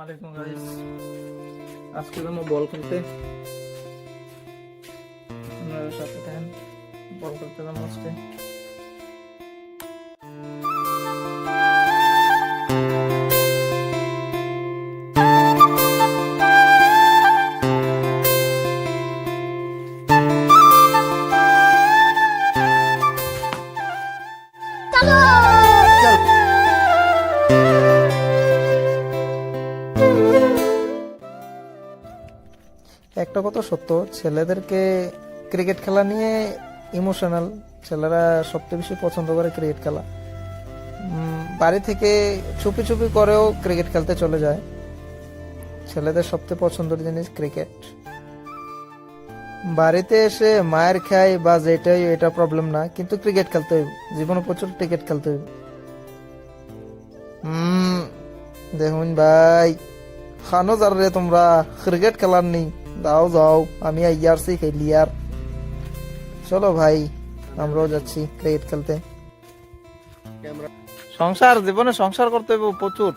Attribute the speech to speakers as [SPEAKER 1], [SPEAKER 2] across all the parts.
[SPEAKER 1] আলাইকুম গাইস আজকে যাব বল খেলতে আপনারা সাথে থাকেন। বল খেলতে যাব আজকে। একটা কথা সত্য, ছেলেদেরকে ক্রিকেট খেলা নিয়ে ইমোশনাল ছেলেরা সবচেয়ে বেশি পছন্দ করে ক্রিকেট খেলা। বাড়ি থেকে চুপি চুপি করেও ক্রিকেট খেলতে চলে যায়। ছেলেদের সবচেয়ে পছন্দের জিনিস ক্রিকেট বাড়িতে এসে মায়ের খাই বা যেটাই, এটা প্রবলেম না, কিন্তু ক্রিকেট খেলতে হইব। জীবনে প্রচুর ক্রিকেট খেলতে হইব। দেখুন ভাই, খানো যার রে তোমরা ক্রিকেট খেলার নেই। দাও যাও আমি আইয়ারছি খেলি আর। চলো ভাই আমরাও যাচ্ছি ক্রিকেট খেলতে। সংসার জীবনে সংসার করতে হবে প্রচুর।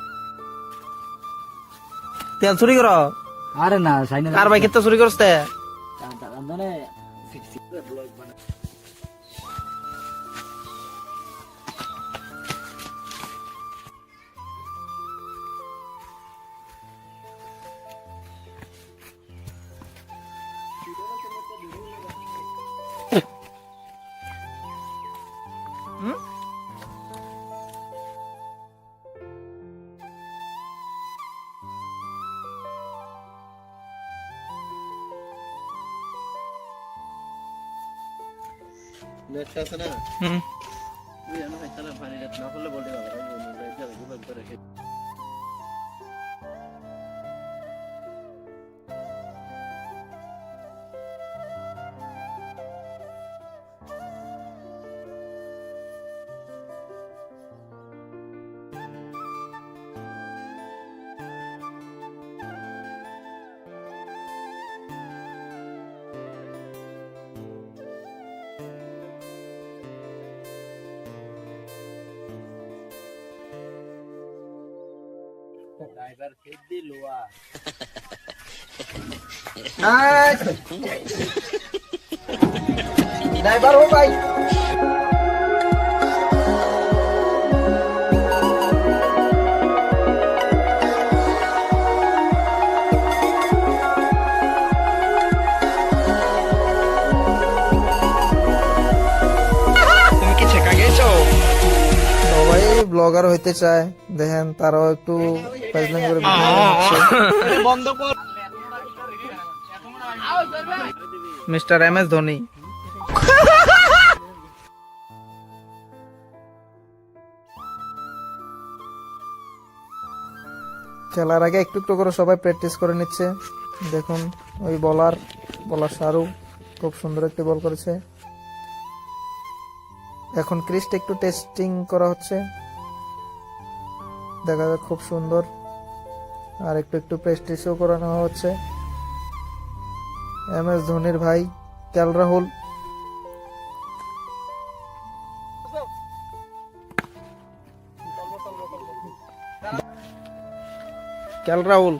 [SPEAKER 1] তেল চুরি করো।
[SPEAKER 2] আরে না সাইনা
[SPEAKER 1] কার বাইকের তো চুরি করছে?
[SPEAKER 2] মানে
[SPEAKER 3] নেক্সট আছে না?
[SPEAKER 1] হুম।
[SPEAKER 3] ওই আমি তাহলে পানি না করলে বলতে পারব
[SPEAKER 1] ડ્રાઈવર ખરીદી આ ડ્રાઈવર હો ભાઈ ব্লগার হইতে চায়, দেখেন তারাও একটু মিস্টার এম এস ধোনি। খেলার আগে একটু একটু করে সবাই প্র্যাকটিস করে নিচ্ছে। দেখুন, ওই বলার বলার শাহরুখ খুব সুন্দর একটি বল করেছে। এখন ক্রিস্ট একটু টেস্টিং করা হচ্ছে। দেখা যাক খুব সুন্দর। আর একটু একটু প্র্যাকটিসও করানো হচ্ছে। এম এস ধোনির ভাই কেল রাহুল। কেল রাহুল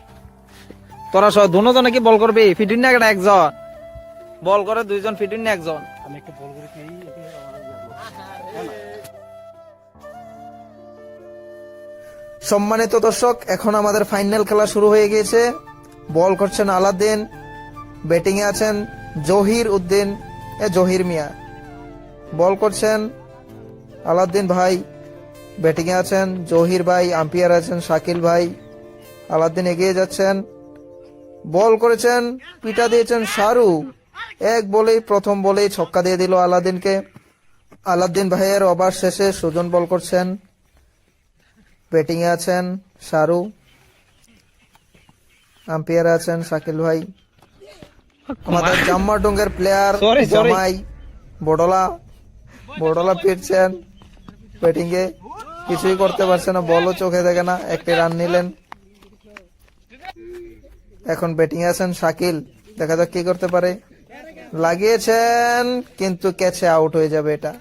[SPEAKER 1] তোরা সব দুজনে কি বল করবি? ফিটিং না একটা একজন। বল করে দুইজন ফিটিং না একজন।
[SPEAKER 2] আমি একটা বল করে
[SPEAKER 1] সম্মানিত দর্শক, এখন আমাদের ফাইনাল খেলা শুরু হয়ে গিয়েছে। বল করছেন আলাদ্দিন ব্যাটিং এ আছেন জহির উদ্দিন, এ জহির মিয়া। বল করছেন আলাদ্দিন ভাই, ব্যাটিং এ আছেন জহির ভাই, আম্পিয়ার আছেন শাকিল ভাই। আলাদ্দিন এগিয়ে যাচ্ছেন। বল করেছেন, পিটা দিয়েছেন শাহরু এক বলেই, প্রথম বলেই ছক্কা দিয়ে দিল আলাদ্দিনকে আলাদ্দিন ভাইয়ের ওভার শেষে সুজন বল করছেন ব্যাটিং এ আছেন শাহরু আম্পায়ার আছেন শাকিল ভাই আমাদের জাম্মাডুঙ্গের প্লেয়ার জামাই বড়লা বড়লা ফিরছেন ব্যাটিং এ কিছুই করতে পারছে না বলও চোখে দেখে না একটি রান নিলেন। এখন ব্যাটিং এ আছেন শাকিল দেখা যাক কি করতে পারে। লাগিয়েছেন কিন্তু ক্যাচে আউট হয়ে যাবে এটা।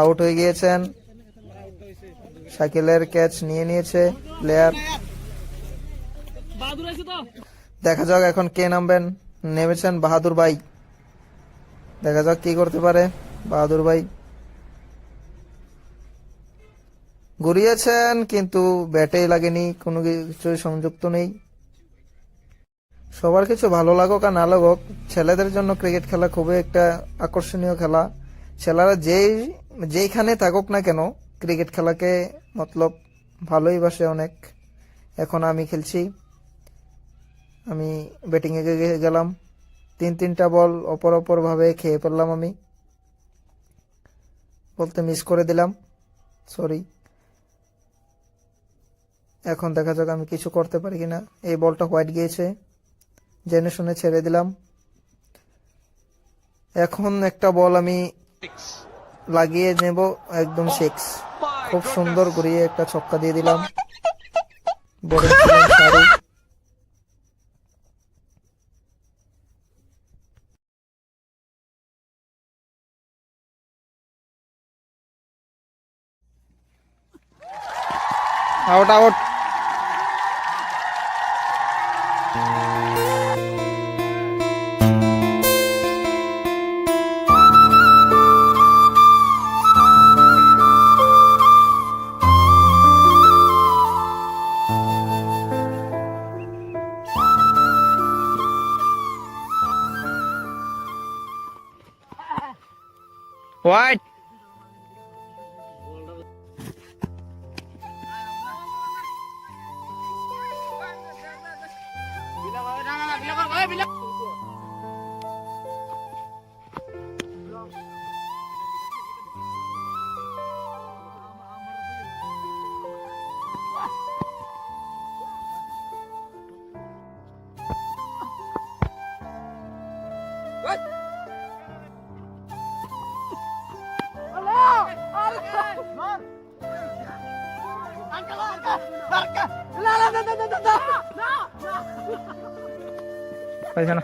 [SPEAKER 1] আউট হয়ে গিয়েছেন। শাকিলের ক্যাচ নিয়ে নিয়েছে প্লেয়ার। দেখা যাক এখন কে নামবেন। নেমেছেন বাহাদুর ভাই। দেখা যাক কি করতে পারে বাহাদুর ভাই। ঘুরিয়েছেন কিন্তু ব্যাটেই লাগেনি কোনো কিছুই সংযুক্ত নেই। সবার কিছু ভালো লাগুক আর না লাগুক ছেলেদের জন্য ক্রিকেট খেলা খুবই একটা আকর্ষণীয় খেলা। ছেলেরা যেই যেইখানে থাকুক না কেন ক্রিকেট খেলাকে মতলব ভালোই বাসে অনেক। এখন আমি খেলছি। আমি ব্যাটিংয়ে গেলাম। তিন তিনটা বল অপর অপর ভাবে খেয়ে ফেললাম আমি। বলতে মিস করে দিলাম। সরি এখন দেখা যাক আমি কিছু করতে পারি কিনা। এই বলটা হোয়াইট গিয়েছে। জেনে শুনে ছেড়ে দিলাম। এখন একটা বল আমি লাগিয়ে নেব একদম সিক্স খুব সুন্দর ঘুরিয়ে একটা ছক্কা দিয়ে দিলাম। আউট ছিলেন শাহরুখ। আউট আউট হোয়াইট পাইছে না